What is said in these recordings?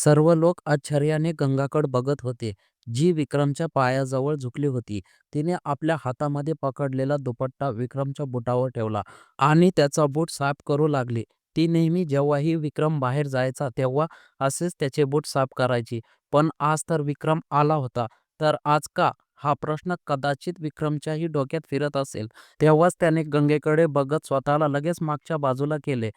सर्व लोक आश्चर्याने गंगाकड बघत होते, जी विक्रमच्या पायाजवळ झुकली होती. तिने आपल्या हातामध्ये पकडलेला दुपट्टा विक्रमच्या बुटावर ठेवला आणि त्याचा बूट साफ करू लागली. ती नेहमी जेव्हाही विक्रम बाहेर जायचा तेव्हा असेच त्याचे बूट साफ करायची. पण आज तर विक्रम आला होता, तर आज का? हा प्रश्न कदाचित विक्रमच्याही डोक्यात फिरत असेल. तेव्हाच त्याने गंगेकडे बघत स्वतःला लगेच मागच्या बाजूला केले.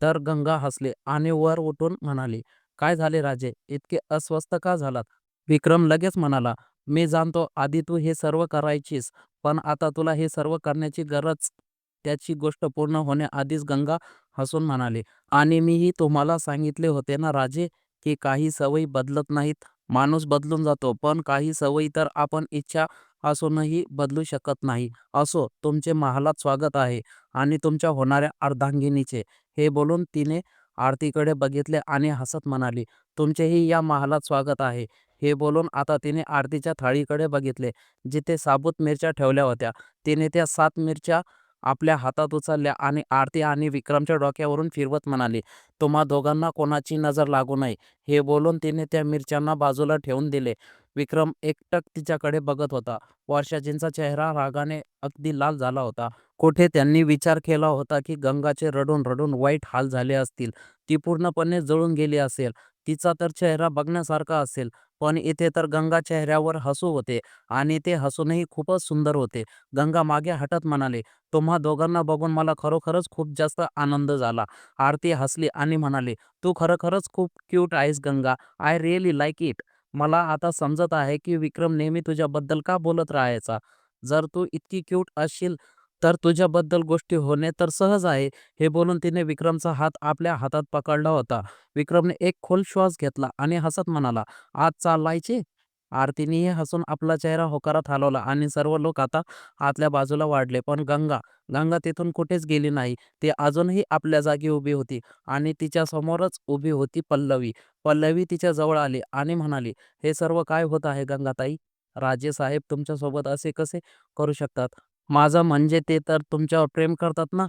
तर गंगा हसली आणि वर उठून म्हणाली, काय झाले राजे? इतके अस्वस्थ का झालात? विक्रम लगेच म्हणाला, मी जाणतो आधी तू हे सर्व करायचीस, पण आता तुला हे सर्व करण्याची गरज त्याची गोष्ट पूर्ण होण्याआधीच गंगा हसून म्हणाली, आणि मीही तुम्हाला सांगितले होते ना राजे, की काही सवयी बदलत नाहीत. माणूस बदलून जातो, पण काही सवयी तर आपण इच्छा असूनही बदलू शकत नाही. असो, तुमचे महालात स्वागत आहे आणि तुमच्या होणाऱ्या अर्धांगिनीचे. हे बोलून तिने आरतीकडे बघितले आणि हसत म्हणाली, तुमचेही या महालात स्वागत आहे. हे बोलून आता तिने आरतीच्या थाळीकडे बघितले, जिथे साबूत मिरच्या ठेवल्या होत्या. तिने त्या सात मिरच्या आपल्या हातात उचलल्या आणि आरती आणि विक्रमच्या डोक्यावरून फिरवत म्हणाली, तुम्हा दोघांना कोणाची नजर लागू नये. हे बोलून तिने त्या मिरच्यांना बाजूला ठेवून दिले. विक्रम एकटक तिच्याकडे बघत होता. वर्षाजींचा चेहरा रागाने अगदी लाल झाला होता. कुठे त्यांनी विचार केला होता की गंगाचे रडून रडून वाईट हाल झाले असतील. ती पूर्णपणे जळून गेली असेल. तिचा तर चेहरा बघण्यासारखा असेल. पण इथे तर गंगा चेहऱ्यावर हसू होते आणि ते हसूनही खूपच सुंदर होते. गंगा मागे हटत म्हणाले तुम्हा दोघांना बघून मला खरोखरच खूप जास्त आनंद झाला. आरती हसली आणि म्हणाली, तू खरोखरच खूप क्यूट आहेस Ganga. I really like it. मला आता समजत आहे की विक्रम नेहमी तुझ्याबद्दल का बोलत राहायचा. जर तू इतकी क्यूट असशील तर तुझ्याबद्दल गोष्टी होणे तर सहज आहे. हे बोलून तिने विक्रमचा हात आपल्या हातात पकडला होता. विक्रमने एक खोल श्वास घेतला आणि हसत म्हणाला, आज चालायचे? आरतीनेही हसून आपला चेहरा होकारात हलवला आणि सर्व लोक आता आतल्या बाजूला वाढले. पण गंगा, गंगा तिथून कुठेच गेली नाही. ती अजूनही आपल्या जागी उभी होती आणि तिच्या समोरच उभी होती पल्लवी. पल्लवी तिच्या जवळ आली आणि म्हणाली, हे सर्व काय होत आहे गंगाताई? राजे साहेब तुमच्यासोबत असे कसे करू शकतात? माझं म्हणजे ते तर तुमच्यावर प्रेम करतात ना.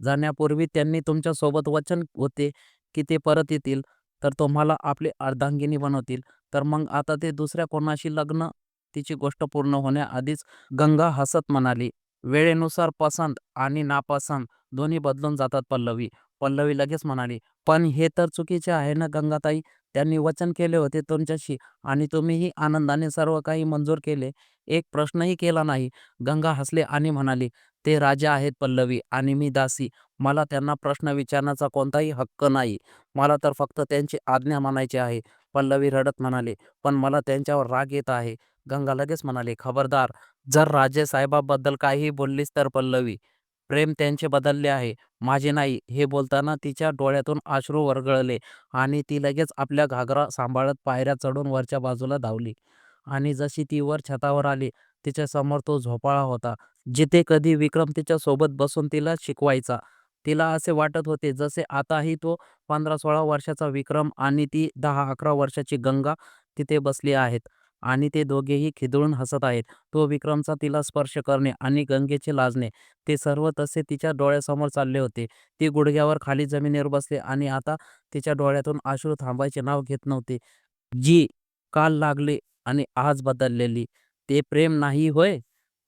जाण्यापूर्वी त्यांनी तुमच्यासोबत वचन होते की ते परत येतील तर तुम्हाला आपली अर्धांगिनी बनवतील. तर मग आता ते दुसऱ्या कोणाशी लग्न? तिची गोष्ट पूर्ण होण्याआधीच गंगा हसत म्हणाली, वेळेनुसार पसंत आणि नापसंत दोन्ही बदलून जातात पल्लवी. पल्लवी लगेच म्हणाली, पण हे तर चुकीचे आहे ना गंगाताई. त्यांनी वचन केले होते तुमच्याशी आणि तुम्हीही आनंदाने सर्व काही मंजूर केले. एक प्रश्नही केला नाही. गंगा हसले आणि म्हणाली, ते राजा आहेत पल्लवी आणि मी दासी. मला त्यांना प्रश्न विचारण्याचा कोणताही हक्क नाही. मला तर फक्त त्यांची आज्ञा मानायची आहे. पल्लवी रडत म्हणाले पण मला त्यांच्यावर राग येत आहे. गंगा लगेच म्हणाले खबरदार, जर राजे साहेबाबद्दल काहीही बोललीस तर पल्लवी. प्रेम त्यांचे बदलले आहे, माझे नाही. हे बोलताना तिच्या डोळ्यातून अश्रू वरगळले आणि ती लगेच आपल्या घागरा सांभाळत पायऱ्या चढून वरच्या बाजूला धावली. आणि जशी ती वर छतावर आली, तिच्यासमोर तो झोपाळा होता, जिथे कधी विक्रम तिच्यासोबत बसून तिला शिकवायचा. तिला असे वाटत होते जसे आताही तो पंधरा सोळा वर्षाचा विक्रम आणि ती दहा अकरा वर्षाची गंगा तिथे बसली आहेत आणि ते दोघेही खिदळून हसत आहेत. तो विक्रमचा तिला स्पर्श करणे आणि गंगेचे लाजणे, ते सर्व तसे तिच्या डोळ्यासमोर चालले होते. ती गुडघ्यावर खाली जमिनीवर बसले आणि आता तिच्या डोळ्यातून आश्रू थांबायचे नाव घेत नव्हते. जी काल लागली आणि आज बदललेली. ते प्रेम नाही होय?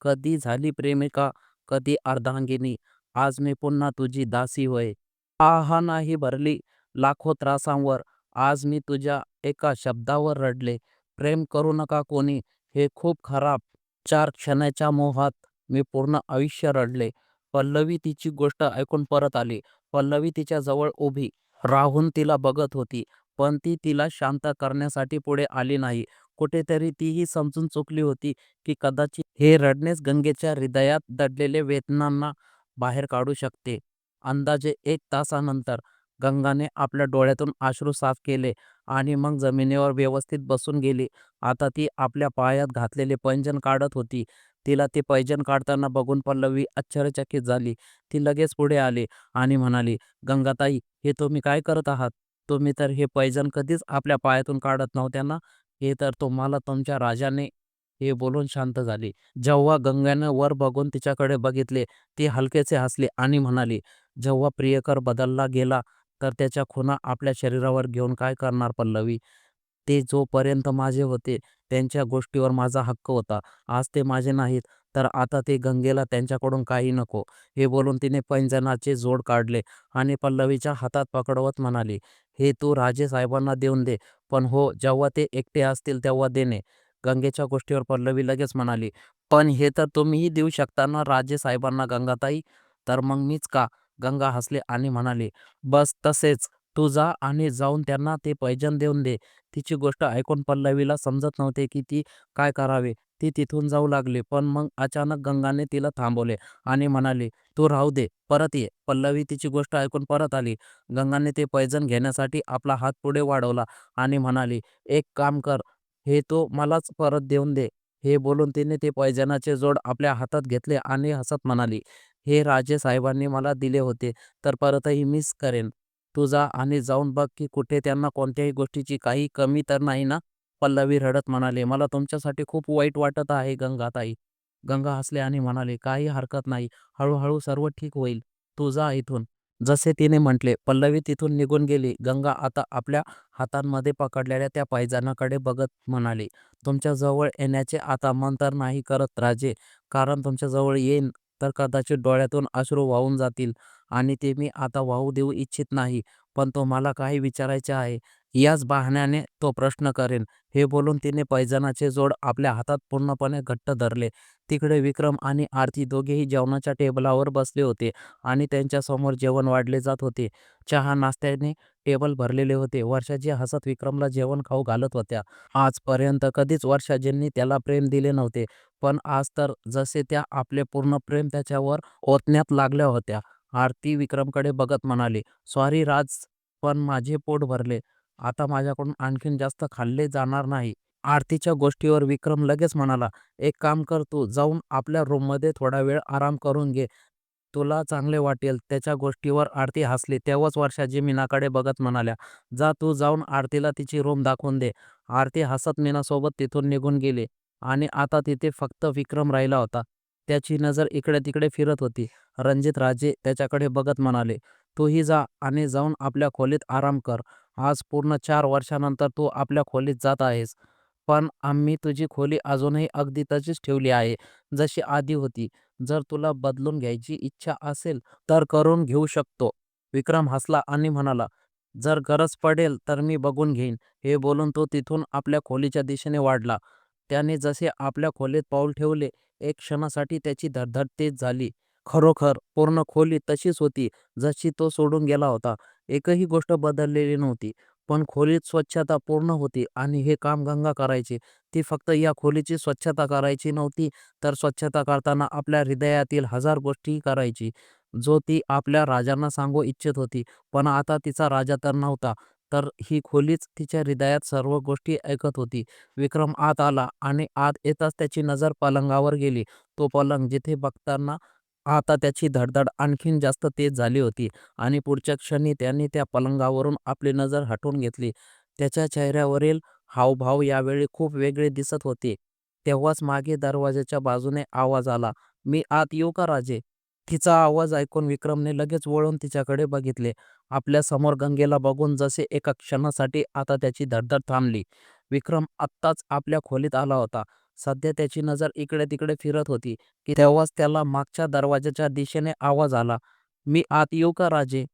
कधी झाली प्रेमिका, कधी अर्धांगिनी. आज मी पुन्हा तुझी दासी होय. आहा नाही भरली लाखो त्रासांवर. आज मी तुझ्या एका शब्दावर रडले. प्रेम करू नका कोणी, हे खूप खराब. चार क्षणाच्या मोहात मी पूर्ण आयुष्य रडले. पल्लवी तिची गोष्ट ऐकून परत आली. पल्लवी तिच्या जवळ उभी राहून तिला बघत होती, पण ती तिला शांत करण्यासाठी पुढे आली नाही. कुठेतरी तीही समजून चुकली होती की कदाचित हे रडणेच गंगेच्या हृदयात दडलेले वेदनांना बाहेर काढू शकते. अंदाजे एक तासानंतर गंगाने आपल्या डोळ्यातून अश्रू साफ केले आणि मग जमिनीवर व्यवस्थित बसून गेली. आता ती आपल्या पायात घातलेले पैंजण काढत होती. तिला ते पैजन काढताना बघून पल्लवी आश्चर्यचकित झाली. ती लगेच पुढे आली आणि म्हणाली, गंगाताई, हे तुम्ही काय करत आहात? तुम्ही तर हे पैजन कधीच आपल्या पायातून काढत नव्हत्या ना? हे तर तुम्हाला तुमच्या राजाने. हे बोलून शांत झाली. जेव्हा गंगेने वर बघून तिच्याकडे बघितले, ती हलकेसे हसली आणि म्हणाली, जेव्हा प्रियकर बदलला गेला तर त्याच्या खुणा आपल्या शरीरावर घेऊन काय करणार पल्लवी? ते जोपर्यंत माझे होते त्यांच्या गोष्टीवर माझा हक्क होता. आज ते माझे नाहीत तर आता ते गंगेला त्यांच्याकडून काही नको. हे बोलून तिने पैंजणाचे जोड काढले आणि पल्लवीच्या हातात पकडवत म्हणाली हे तू राजे साहेबांना देऊन दे पण हो जेव्हा ते एकटे असतील तेव्हा देणे. गंगेच्या गोष्टीवर पल्लवी लगेच म्हणाली पण हे तर तुम्हीही देऊ शकता ना राजे साहेबांना गंगाताई? तर मग मीच का गंगा हसले आणि म्हणाले बस तसेच. तू जा आणि जाऊन त्यांना ते पैजन देऊन दे. तिची गोष्ट ऐकून पल्लवीला समजत नव्हते की ती काय करावे. ती तिथून जाऊ लागली पण मग अचानक गंगाने तिला थांबवले आणि म्हणाली तू राहू दे परत ये. पल्लवी तिची गोष्ट ऐकून परत आली. गंगाने ते पैजन घेण्यासाठी आपला हात पुढे वाढवला आणि म्हणाली एक काम कर हे तो मलाच परत देऊन दे. हे बोलून तिने ते पैजनाचे जोड आपल्या हातात घेतले आणि हसत म्हणाली हे राजे साहेबांनी मला दिले होते. तर परतही मीच करेन. तू जा आणि जाऊन बघ की कुठे त्यांना कोणत्याही गोष्टीची काही कमी तर नाही ना? पल्लवी रडत म्हणाले. मला तुमच्यासाठी खूप वाईट वाटत आहे गंगाताई. गंगा हसले आणि म्हणाले काही हरकत नाही. हळूहळू सर्व ठीक होईल. तू जा इथून. जसे तिने म्हटले पल्लवी तिथून निघून गेली. गंगा आता आपल्या हातांमध्ये पकडलेल्या त्या पायजानाकडे बघत म्हणाली तुमच्या जवळ येण्याचे आता मन तर नाही करत राजे. कारण तुमच्या जवळ येईन तर कदाचित डोळ्यातून अश्रू वाहून जातील आणि ते मी आता वाहू देऊ इच्छित नाही. पण तो मला काही विचारायचे आहे? याच बहाण्याने तो प्रश्न करेन. हे बोलून तिने पैजणाचे जोड आपल्या हातात पूर्णपणे घट्ट धरले. तिकडे विक्रम आणि आरती दोघेही जेवणाच्या टेबलावर बसले होते आणि त्यांच्यासमोर जेवण वाढले जात होते. चहा नाश्त्याने टेबल भरलेले होते. वर्षाजी हसत विक्रमला जेवण खाऊ घालत होत्या. आजपर्यंत कधीच वर्षाजींनी त्याला प्रेम दिले नव्हते. पण आज तर जसे त्या आपले पूर्ण प्रेम त्याच्यावर ओतण्यात लागल्या होत्या. आरती विक्रमकडे बघत म्हणाली सॉरी राज पण माझे पोट भरले. आता माझ्याकडून आणखीन जास्त खाल्ले जाणार नाही. आरतीच्या गोष्टीवर विक्रम लगेच म्हणाला एक काम कर तू जाऊन आपल्या रूममध्ये थोडा वेळ आराम करून घे. तुला चांगले वाटेल त्याच्या गोष्टीवर आरती हसली तेव्हाच वर्षाजी मीनाकडे बघत म्हणाल्या जा तू जाऊन आरतीला तिची रूम दाखवून दे. आरती हसत मीनासोबत तिथून निघून गेली आणि आता तिथे फक्त विक्रम राहिला होता. त्याची नजर इकडे तिकडे फिरत होती. रणजित राजे त्याच्याकडे बघत म्हणाले तूही जा आणि जाऊन आपल्या खोलीत आराम कर. आज पूर्ण चार वर्षानंतर तू आपल्या खोलीत जात आहेस. पण आम्ही तुझी खोली अजूनही अगदी तशीच ठेवली आहे जशी आधी होती. जर तुला बदलून घ्यायची इच्छा असेल तर करून घेऊ शकतो. विक्रम हसला आणि म्हणाला जर गरज पडेल तर मी बघून घेईन. हे बोलून तो तिथून आपल्या खोलीच्या दिशेने वाढला. त्याने जसे आपल्या खोलीत पाऊल ठेवले एक क्षणासाठी त्याची धडधड तेज झाली. खरोखर पूर्ण खोली तशीच होती जशी तो सोडून गेला होता. एकही गोष्ट बदललेली नव्हती. पण खोलीत स्वच्छता पूर्ण होती आणि हे काम गंगा करायची. ती फक्त या खोलीची स्वच्छता करायची नव्हती तर स्वच्छता करताना आपल्या हृदयातील हजार गोष्टी करायची जो ती आपल्या राजांना सांगू इच्छित होती. पण आता तिचा राजा तर नव्हता तर ही खोलीच तिच्या हृदयात सर्व गोष्टी ऐकत होती. विक्रम आत आला आणि आत येताच त्याची नजर पलंगावर गेली. तो पलंग जिथे बघताना आता त्याची धडधड आणखीन जास्त तेज झाली होती आणि पुढच्या क्षणी त्यांनी त्या पलंगावरून आपली नजर हटवून घेतली. त्याच्या चेहऱ्यावरील हावभाव यावेळी खूप वेगळे दिसत होते. तेव्हाच मागे दरवाजाच्या बाजूने आवाज आला मी आत येऊ का राजे? तिचा आवाज ऐकून विक्रमने लगेच वळून तिच्याकडे बघितले. आपल्यासमोर गंगेला बघून जसे एका क्षणासाठी आता त्याची धडधड थांबली. विक्रम आत्ताच आपल्या खोलीत आला होता. सध्या त्याची नजर इकडे तिकडे फिरत होती की तेव्हाच त्याला मागच्या दरवाजाच्या दिशेने आवाज आला मी आत येऊ का राजे?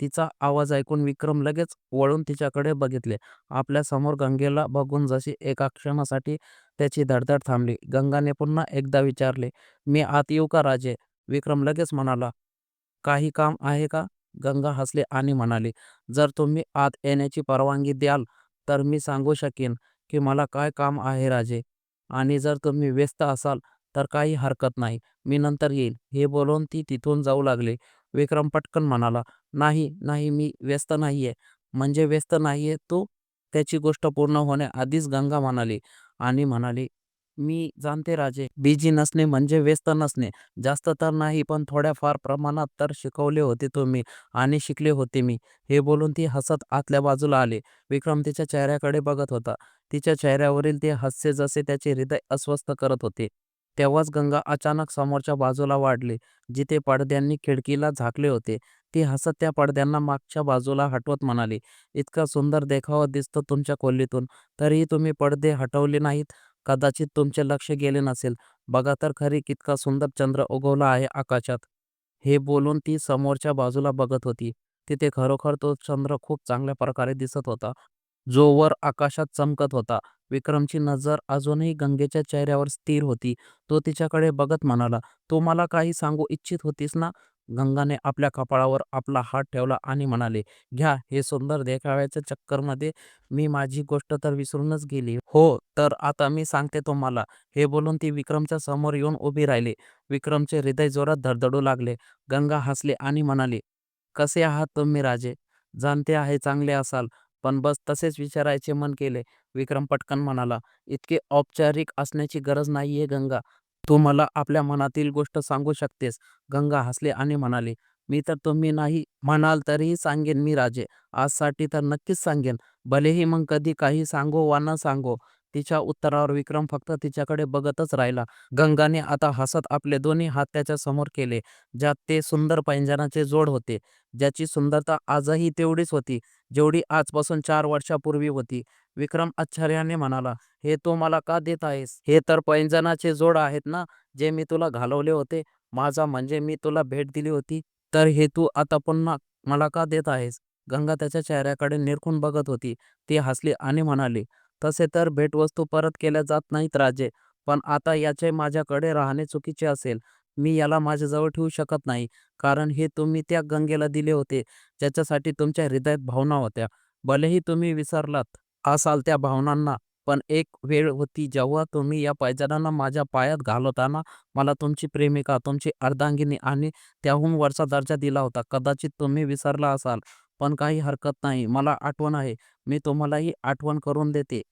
तिचा आवाज ऐकून विक्रम लगेच वळून तिच्याकडे बघितले. आपल्यासमोर गंगेला बघून जशी एका क्षणासाठी त्याची धडधड थांबली गंगाने पुन्हा एकदा विचारले मी आत येऊ का राजे? विक्रम लगेच म्हणाला काही काम आहे का? गंगा हसले आणि म्हणाली जर तुम्ही आत येण्याची परवानगी द्याल तर मी सांगू शकेन की मला काय काम आहे राजे? आणि जर तुम्ही व्यस्त असाल तर काही हरकत नाही. मी नंतर येईल. हे बोलून ती तिथून जाऊ लागली. विक्रम पटकन म्हणाला नाही नाही मी व्यस्त नाहीये. म्हणजे व्यस्त नाहीये तू? त्याची गोष्ट पूर्ण होण्याआधीच गंगा म्हणाली आणि म्हणाली मी जाणते राजे. बिझी नसणे म्हणजे व्यस्त नसणे. जास्त तर नाही पण थोड्याफार प्रमाणात तर शिकवले होते तुम्ही आणि शिकले होते मी. हे बोलून ती हसत आतल्या बाजूला आले. विक्रम तिच्या चेहऱ्याकडे बघत होता. तिच्या चेहऱ्यावरील ते हास्य जसे त्याचे हृदय अस्वस्थ करत होते तेव्हाच गंगा अचानक समोरच्या बाजूला वाढली, जिथे पडद्यांनी खिडकीला झाकले होते. ती हसत त्या पडद्यांना मागच्या बाजूला हटवत म्हणाली, "इतका सुंदर देखावा दिसतो तुमच्या खोलीतून, तरीही तुम्ही पडदे हटवले नाहीत. कदाचित तुमचे लक्ष गेले नसेल. बघा तर खरी कितका सुंदर चंद्र उगवला आहे आकाशात." हे बोलून ती समोरच्या बाजूला बघत होती. तिथे खरोखर तो चंद्र खूप चांगल्या प्रकारे दिसत होता, जो वर आकाशात चमकत होता. विक्रमची नजर अजूनही गंगेच्या चेहऱ्यावर स्थिर होती. तो तिच्याकडे बघत म्हणाला, "तू मला काही सांगू इच्छित होतीस ना?" गंगाने आपल्या कपाळावर आपला हात ठेवला आणि म्हणाले, "घ्या, हे सुंदर देखाव्याच्या चक्करमध्ये मी माझी गोष्ट तर विसरूनच गेली. हो, तर आता मी सांगते तुम्हाला." हे बोलून ती विक्रमच्या समोर येऊन उभी राहिली. विक्रमचे हृदय जोरात धडधडू लागले. गंगा हसली आणि म्हणाली, "कसे आहात तुम्ही राजे? जाणते आहे चांगले असाल, पण बस तसेच विचारायचे मन केले." विक्रम पटकन म्हणाला, "इतके औपचारिक असण्याची गरज नाहीये गंगा. तू मला आपल्या मनातील गोष्ट सांगू शकतेस." गंगा हसले आणि म्हणाले "मी तर तुम्ही नाही म्हणाल तरीही सांगेन मी राजे. आजसाठी तर नक्कीच सांगेन. भलेही मग कधी काही सांगो वा न सांगो." तिच्या उत्तरावर विक्रम फक्त तिच्याकडे बघतच राहिला. गंगाने आता हसत आपले दोन्ही हात त्याच्यासमोर केले, ज्यात ते सुंदर पैंजणाचे जोड होते, ज्याची सुंदरता आजही तेवढीच होती, जेवढी आजपासून चार वर्षापूर्वी होती. विक्रम आश्चर्याने म्हणाला, "हे तू मला का देत आहेस? हे तर पैंजणाचे जोड आहेत ना, जे मी तुला घालवले होते. माझा म्हणजे मी तुला भेट दिली होती. तर हे तू आता पुन्हा मला का देत आहेस?" गंगा त्याच्या चेहऱ्याकडे निरखून बघत होती. ती हसली आणि म्हणाली, "तसे तर भेटवस्तू परत केल्या जात नाहीत राजे, पण आता याचे माझ्याकडे राहणे चुकीचे असेल. मी याला माझ्याजवळ ठेवू शकत नाही, कारण हे तुम्ही त्या गंगेला दिले होते, ज्याच्यासाठी तुमच्या हृदयात भावना होत्या. भलेही तुम्ही विसरलात असाल त्या भावनांना, पण एक वेळ होती जेव्हा तुम्ही या पैंजणांना माझ्या पायात घालवताना मला तुमची प्रेमिका, तुमची अर्धांगिनी आणि त्याहून वरचा दर्जा दिला होता. कदाचित तुम्ही विसरला असाल, पण काही हरकत नाही. मला आठवण आहे. मी तुम्हालाही आठवण करून देते.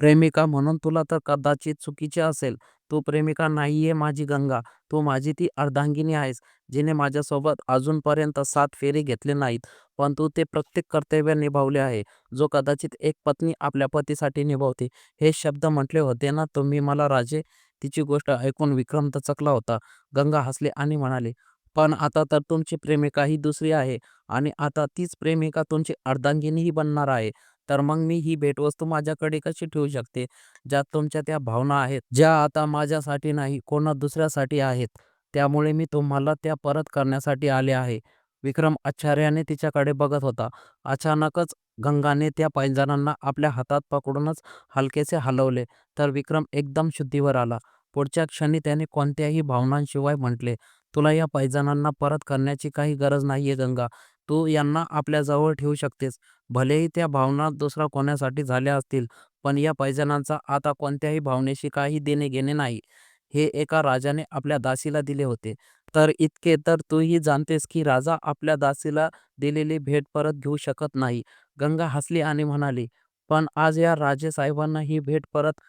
प्रेमिका म्हणून तुला तर कदाचित चुकीचे असेल. तू प्रेमिका नाहीये माझी गंगा. तू माझी ती अर्धांगिनी आहेस, जिने माझ्यासोबत अजूनपर्यंत सात फेरे घेतले नाहीत, पण तू ते प्रत्येक कर्तव्य निभावले आहे, जो कदाचित एक पत्नी आपल्या पतीसाठी निभावते." हे शब्द म्हटले होते ना तुम्ही मला राजे? तिची गोष्ट ऐकून विक्रम दचकला होता. गंगा हसले आणि म्हणाले "पण आता तर तुमची प्रेमिका ही दुसरी आहे आणि आता तीच प्रेमिका तुमची अर्धांगिनीही बनणार आहे. तर मग मी ही भेटवस्तू माझ्याकडे कशी ठेवू शकते, ज्यात तुमच्या त्या भावना आहेत, ज्या आता माझ्यासाठी नाही, कोणा दुसऱ्यासाठी आहेत. त्यामुळे मी तुम्हाला त्या परत करण्यासाठी आले आहे." विक्रम आश्चर्याने तिच्याकडे बघत होता. अचानकच गंगाने त्या पैंजणांना आपल्या हातात पकडूनच हलकेसे हलवले, तर विक्रम एकदम शुद्धीवर आला. पुढच्या क्षणी त्याने कोणत्याही भावनांशिवाय म्हटले, "तुला या पैजणांना परत करण्याची काही गरज नाहीये गंगा. तू यांना आपल्याजवळ ठेवू शकतेस. भलेही त्या भावना दुसऱ्या कोणासाठी झाल्या असतील, पण या पैंजणांचा आता कोणत्याही भावनेशी काही देणे-घेणे नाही. हे एका राजाने आपल्या दासीला दिले होते. तर इतके तर तूही जाणतेस की राजा आपल्या दासीला दिलेली भेट परत घेऊ शकत नाही." गंगा हसली आणि म्हणाली, "पण आज या राजेसाहेबांना ही भेट परत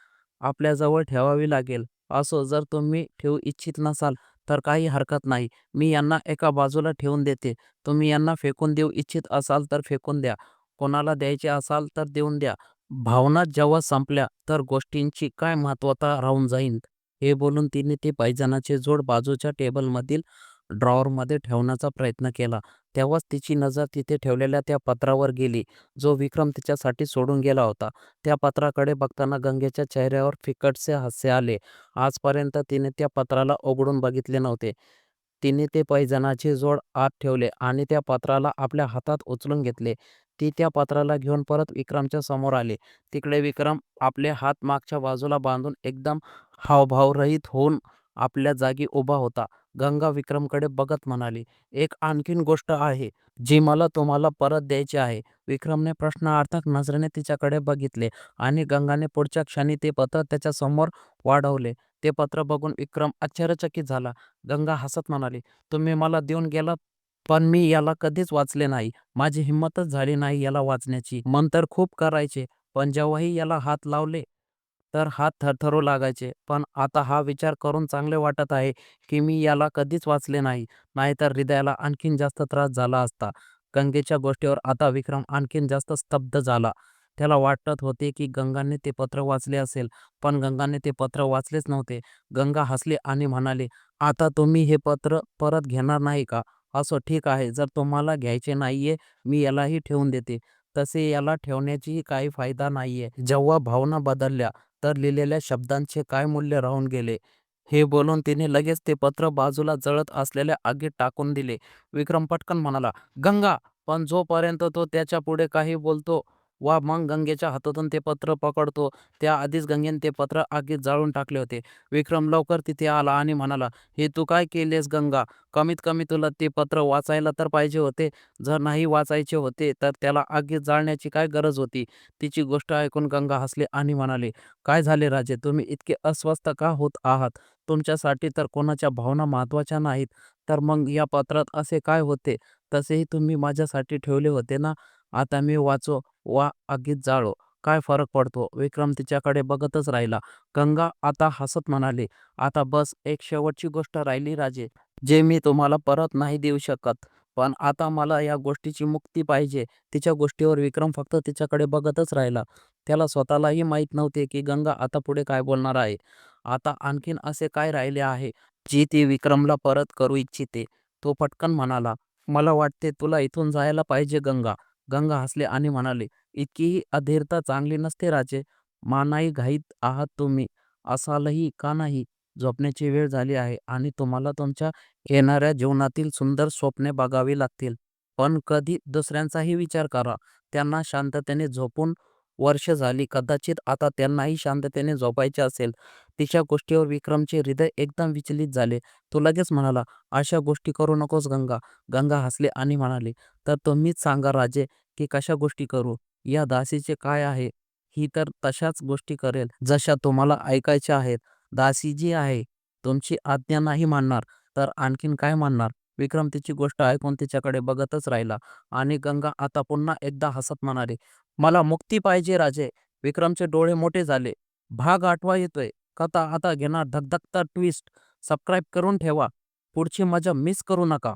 आपल्याजवळ ठेवावी लागेल. असो, जर तुम्ही ठेवू इच्छित नसाल तर काही हरकत नाही. मी यांना एका बाजूला ठेवून देते. तुम्ही यांना फेकून देऊ इच्छित असाल तर फेकून द्या. कोणाला द्यायचे असाल तर देऊन द्या. भावना जेव्हा संपल्या तर गोष्टींची काय महत्त्वता राहून जाईल." हे बोलून तिने ते पायजनाचे जोड बाजूच्या टेबलमधील ड्रॉवरमध्ये ठेवण्याचा प्रयत्न केला. तेव्हाच तिची नजर तिथे ठेवलेल्या त्या पत्रावर गेली, जो विक्रम तिच्यासाठी सोडून गेला होता. त्या पत्राकडे बघताना गंगेच्या चेहऱ्यावर फिकटसे हास्य आले. आजपर्यंत तिने त्या पत्राला उघडून बघितले नव्हते. तिने ते पैंजणाचे जोड आत ठेवले आणि त्या पत्राला आपल्या हातात उचलून घेतले. ती त्या पत्राला घेऊन परत विक्रमच्या समोर आली. तिकडे विक्रम आपले हात मागच्या बाजूला बांधून एकदम हावभावरहित होऊन आपल्या जागी उभा होता. गंगा विक्रमकडे बघत म्हणाली, "एक आणखीन गोष्ट आहे, जी मला तुम्हाला परत द्यायची आहे." विक्रमने प्रश्नार्थक नजरेने तिच्याकडे बघितले आणि गंगाने पुढच्या क्षणी ते पत्र त्याच्यासमोर वाढवले. ते पत्र बघून विक्रम आश्चर्यचकित झाला. गंगा हसत म्हणाली, "तुम्ही मला देऊन गेलात, पण मी याला कधीच वाचले नाही. माझी हिंमतच झाली नाही याला वाचण्याची. मन तर खूप करायचे, पण जेव्हाही याला हात लावले तर हात थरथरू लागायचे. पण आता हा विचार करून चांगले वाटत आहे की मी याला कधीच वाचले नाही, नाहीतर हृदयाला आणखीन जास्त त्रास झाला असता." गंगेच्या गोष्टीवर आता विक्रम आणखीन जास्त स्तब्ध झाला. त्याला वाटत होते की गंगाने ते पत्र वाचले असेल पण गंगाने ते पत्र वाचलेच नव्हते गंगा हसली आणि म्हणाली आता तुम्ही हे पत्र परत घेणार नाही का असं ठीक आहे जर तुम्हाला घ्यायचे नाहीये मी यालाही ठेवून देते तसे याला ठेवण्याचीही काही फायदा नाहीये. जेव्हा भावना बदलल्या तर लिहिलेल्या शब्दांचे काय मूल्य राहून गेले? हे बोलून तिने लगेच ते पत्र बाजूला जळत असलेल्या आगीत टाकून दिले. विक्रम पटकन म्हणाला गंगा! पण जोपर्यंत तो त्याच्या पुढे काही बोलतो वा मग गंगेच्या हातातून ते पत्र पकडतो. त्याआधीच गंगेने ते पत्र आगीत जाळून टाकले होते. विक्रम लवकर तिथे आला आणि म्हणाला हे तू काय केलेस गंगा? कमीत कमी तुला ते पत्र वाचायला तर पाहिजे होते. जर नाही वाचायचे होते तर त्याला आगीत जाळण्याची काय गरज होती? तिची गोष्ट ऐकून गंगा हसली आणि म्हणाली काय झाले राजे? तुम्ही इतके अस्वस्थ का होत आहात? तुमच्यासाठी तर कोणाच्या भावना महत्त्वाच्या नाहीत. तर मग या पत्रात असे काय होते? तसेही तुम्ही माझ्यासाठी ठेवले होते ना? आता मी वाचो वा आगीत जाळो. काय फरक पडतो? विक्रम तिच्याकडे बघतच राहिला. गंगा आता हसत म्हणाली आता बस एक शेवटची गोष्ट राहिली राजे जे मी तुम्हाला परत नाही देऊ शकत. पण आता मला या गोष्टीची मुक्ती पाहिजे. तिच्या गोष्टीवर विक्रम फक्त तिच्याकडे बघतच राहिला. त्याला स्वतःलाही माहीत नव्हते की गंगा आता पुढे काय बोलणार आहे. आता आणखीन असे काय राहिले आहे? जी ती विक्रमला परत करू इच्छिते तो पटकन म्हणाला मला वाटते तुला इथून जायला पाहिजे गंगा. गंगा हसले आणि म्हणाले इतकीही अधीरता चांगली नसते राजे मानाई घाईत आहात तुम्ही असालही का नाही? झोपण्याची वेळ झाली आहे आणि तुम्हाला तुमच्या येणाऱ्या जीवनातील सुंदर स्वप्ने बघावी लागतील. पण कधी दुसऱ्यांचाही विचार करा. त्यांना शांततेने झोपून वर्ष झाली. कदाचित आता त्यांनाही शांततेने झोपायचे असेल. तिच्या गोष्टीवर विक्रमचे हृदय एकदम विचलित झाले. तो लगेच म्हणाला अशा गोष्टी करू नकोस गंगा. गंगा हसले आणि म्हणाले तर तुम्हीच सांगा राजे की कशा गोष्टी करू? या दासीचे काय आहे? ही तर तशाच गोष्टी करेल जशा तुम्हाला ऐकायच्या आहेत. दासी जी आहे तुमची आज्ञा नाही मानणार तर आणखीन काय मानणार? विक्रम तिची गोष्ट ऐकून तिच्याकडे बघतच राहिला आणि गंगा आता पुन्हा एकदा हसत म्हणाले मला मुक्ती पाहिजे राजे. विक्रमचे डोळे मोठे झाले. भाग आठवा येतोय. कथा आता घेणार. धकधकता ट्विस्ट सबस्क्राईब करून ठेवा. पुढची मजा मिस करू नका.